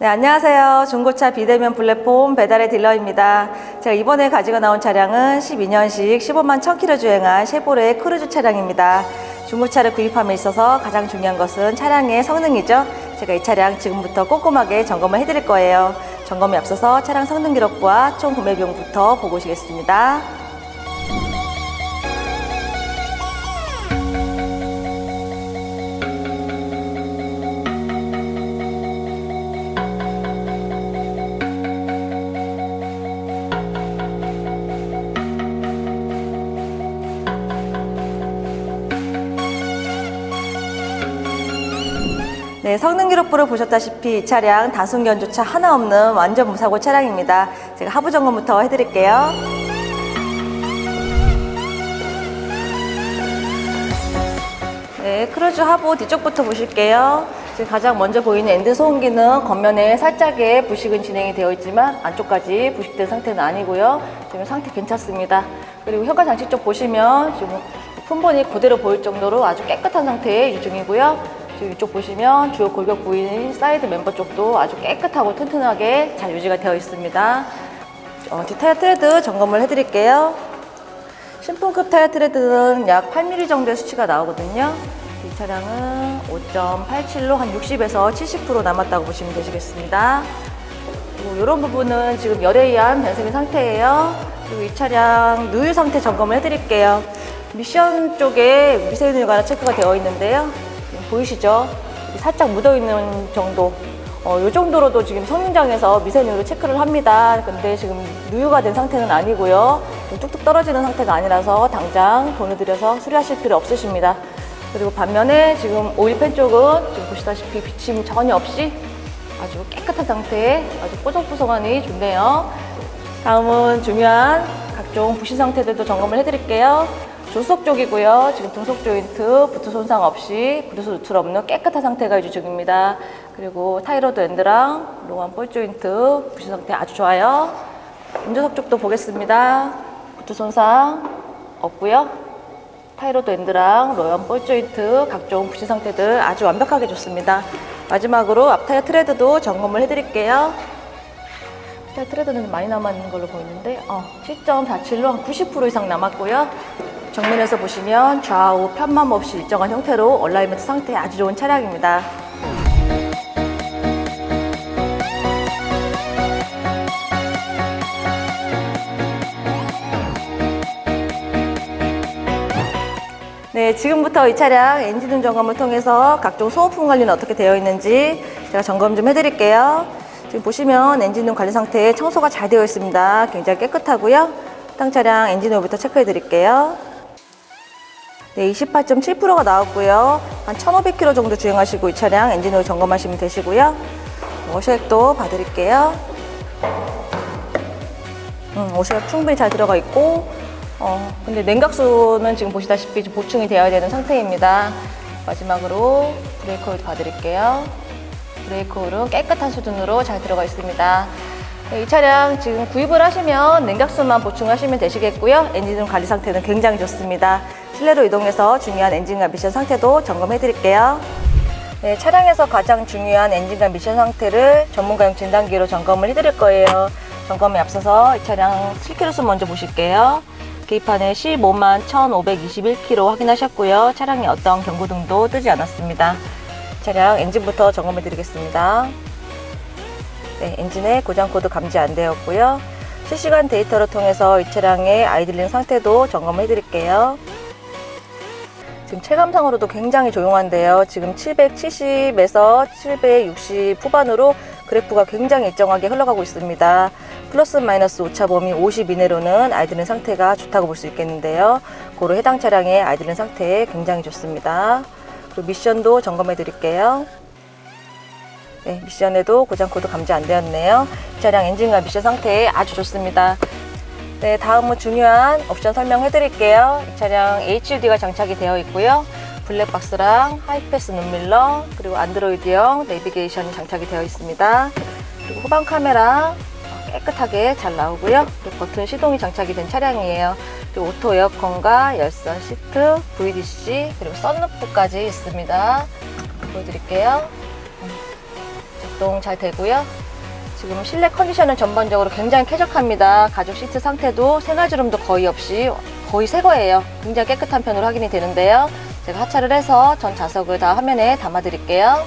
네, 안녕하세요. 중고차 비대면 플랫폼 배달의 딜러입니다. 제가 이번에 가지고 나온 차량은 12년식 15만 1000km 주행한 쉐보레 크루즈 차량입니다. 중고차를 구입함에 있어서 가장 중요한 것은 차량의 성능이죠. 제가 이 차량 지금부터 꼼꼼하게 점검을 해드릴 거예요. 점검에 앞서서 차량 성능 기록과 총 구매 비용부터 보고 오시겠습니다. 네, 성능 기록부를 보셨다시피 이 차량 단순 견조차 하나 없는 완전 무사고 차량입니다. 제가 하부 점검부터 해드릴게요. 네, 크루즈 하부 뒤쪽부터 보실게요. 지금 가장 먼저 보이는 엔드 소음기는 겉면에 살짝의 부식은 진행이 되어 있지만 안쪽까지 부식된 상태는 아니고요. 지금 상태 괜찮습니다. 그리고 현관 장치 쪽 보시면 지금 품번이 그대로 보일 정도로 아주 깨끗한 상태의 유중이고요. 지금 이쪽 보시면 주요 골격 부위인 사이드 멤버 쪽도 아주 깨끗하고 튼튼하게 잘 유지가 되어 있습니다. 어, 뒷타이어 트레드 점검을 해드릴게요. 신품급 타이어 트레드는 약 8mm 정도의 수치가 나오거든요. 이 차량은 5.87로 한 60에서 70% 남았다고 보시면 되시겠습니다. 그리고 이런 부분은 지금 열에 의한 변색인 상태예요. 그리고 이 차량 누유 상태 점검을 해드릴게요. 미션 쪽에 미세누유가 체크가 되어 있는데요. 보이시죠? 살짝 묻어있는 정도. 어, 이 정도로도 지금 성능장에서 미세누유로 체크를 합니다. 근데 지금 누유가 된 상태는 아니고요. 좀 뚝뚝 떨어지는 상태가 아니라서 당장 돈을 들여서 수리하실 필요 없으십니다. 그리고 반면에 지금 오일팬 쪽은 지금 보시다시피 비침 전혀 없이 아주 깨끗한 상태에 아주 뽀송뽀송하니 좋네요. 다음은 중요한 각종 부신 상태들도 점검을 해드릴게요. 조수석 쪽이고요. 지금 등속 조인트, 부트 손상 없이 브루스 누출 없는 깨끗한 상태가 유지 중입니다. 그리고 타이로드 엔드랑 로한 볼 조인트 부신 상태 아주 좋아요. 운전석 쪽도 보겠습니다. 부트 손상 없고요. 타이로드 엔드랑 로연 볼 조인트 각종 부신 상태들 아주 완벽하게 좋습니다. 마지막으로 앞타이어 트레드도 점검을 해드릴게요. 타이어 트레드는 많이 남아있는 걸로 보이는데 어, 7.47로 한 90% 이상 남았고요. 정면에서 보시면 좌우 편맘 없이 일정한 형태로 얼라이먼트 상태 아주 좋은 차량입니다. 네, 지금부터 이 차량 엔진음 점검을 통해서 각종 소모품 관리는 어떻게 되어 있는지 제가 점검 좀 해드릴게요. 지금 보시면 엔진음 관리 상태에 청소가 잘 되어 있습니다. 굉장히 깨끗하고요. 해당 차량 엔진오일부터 체크해 드릴게요. 네, 28.7%가 나왔고요. 한 1,500km 정도 주행하시고 이 차량 엔진 오일 점검하시면 되시고요. 워셔액도 봐드릴게요. 음, 워셔액 충분히 잘 들어가 있고 어, 근데 냉각수는 지금 보시다시피 좀 보충이 되어야 되는 상태입니다. 마지막으로 브레이크 오일 봐드릴게요. 브레이크 오일은 깨끗한 수준으로 잘 들어가 있습니다. 네, 이 차량 지금 구입을 하시면 냉각수만 보충하시면 되시겠고요. 엔진 관리 상태는 굉장히 좋습니다. 실내로 이동해서 중요한 엔진과 미션 상태도 점검해 드릴게요. 네, 차량에서 가장 중요한 엔진과 미션 상태를 전문가용 진단기로 점검을 해드릴 거예요. 점검에 앞서서 이 차량 7km 먼저 보실게요. 계기판에 15만 1,521km 확인하셨고요. 차량에 어떤 경고등도 뜨지 않았습니다. 차량 엔진부터 점검해 드리겠습니다. 네, 엔진의 고장 코드 감지 안 되었고요. 실시간 데이터를 통해서 이 차량의 아이들링 상태도 점검해 드릴게요. 지금 체감상으로도 굉장히 조용한데요. 지금 770에서 760 후반으로 그래프가 굉장히 일정하게 흘러가고 있습니다. 플러스 마이너스 오차 범위 50 이내로는 아이들링 상태가 좋다고 볼 수 있겠는데요. 고로 해당 차량의 아이들링 상태 굉장히 좋습니다. 그리고 미션도 점검해 드릴게요. 네, 미션에도 고장 코드 감지 안 되었네요. 이 차량 엔진과 미션 상태 아주 좋습니다. 네, 다음은 중요한 옵션 설명해 드릴게요. 이 차량 HUD가 장착이 되어 있고요. 블랙박스랑 하이패스 눈밀러, 그리고 안드로이드형 내비게이션이 장착이 되어 있습니다. 그리고 후방 카메라 깨끗하게 잘 나오고요. 버튼 시동이 장착이 된 차량이에요. 그리고 오토 에어컨과 열선 시트, VDC, 그리고 썬루프까지 있습니다. 보여드릴게요. 작동 잘 되고요. 지금 실내 컨디션은 전반적으로 굉장히 쾌적합니다. 가죽 시트 상태도 생활주름도 거의 없이 거의 새 거예요. 굉장히 깨끗한 편으로 확인이 되는데요. 제가 하차를 해서 전 좌석을 다 화면에 담아 드릴게요.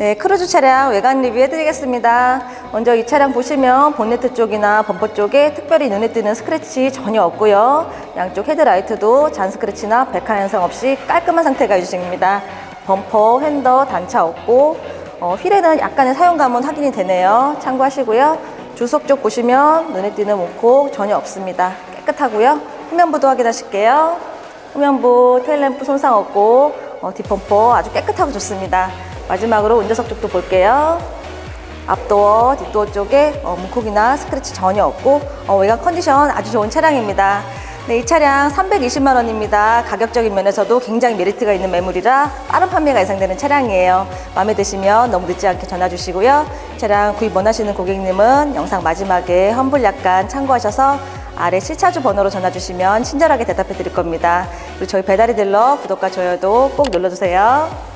네, 크루즈 차량 외관 리뷰 해드리겠습니다. 먼저 이 차량 보시면 본네트 쪽이나 범퍼 쪽에 특별히 눈에 띄는 스크래치 전혀 없고요. 양쪽 헤드라이트도 잔 스크래치나 백화 현상 없이 깔끔한 상태가 유지됩니다. 범퍼, 핸더, 단차 없고 어, 휠에는 약간의 사용감은 확인이 되네요. 참고하시고요. 주석 쪽 보시면 눈에 띄는 문콕 전혀 없습니다. 깨끗하고요. 후면부도 확인하실게요. 후면부 테일램프 손상 없고 어, 뒷범퍼 아주 깨끗하고 좋습니다. 마지막으로 운전석 쪽도 볼게요. 앞도어, 뒷도어 쪽에 어, 문콕이나 스크래치 전혀 없고 어, 외관 컨디션 아주 좋은 차량입니다. 네, 이 차량 320만 원입니다. 가격적인 면에서도 굉장히 메리트가 있는 매물이라 빠른 판매가 예상되는 차량이에요. 마음에 드시면 너무 늦지 않게 전화 주시고요. 차량 구입 원하시는 고객님은 영상 마지막에 험불 약간 참고하셔서 아래 실차주 번호로 전화 주시면 친절하게 대답해 드릴 겁니다. 그리고 저희 배달이 들러 구독과 좋아요도 꼭 눌러주세요.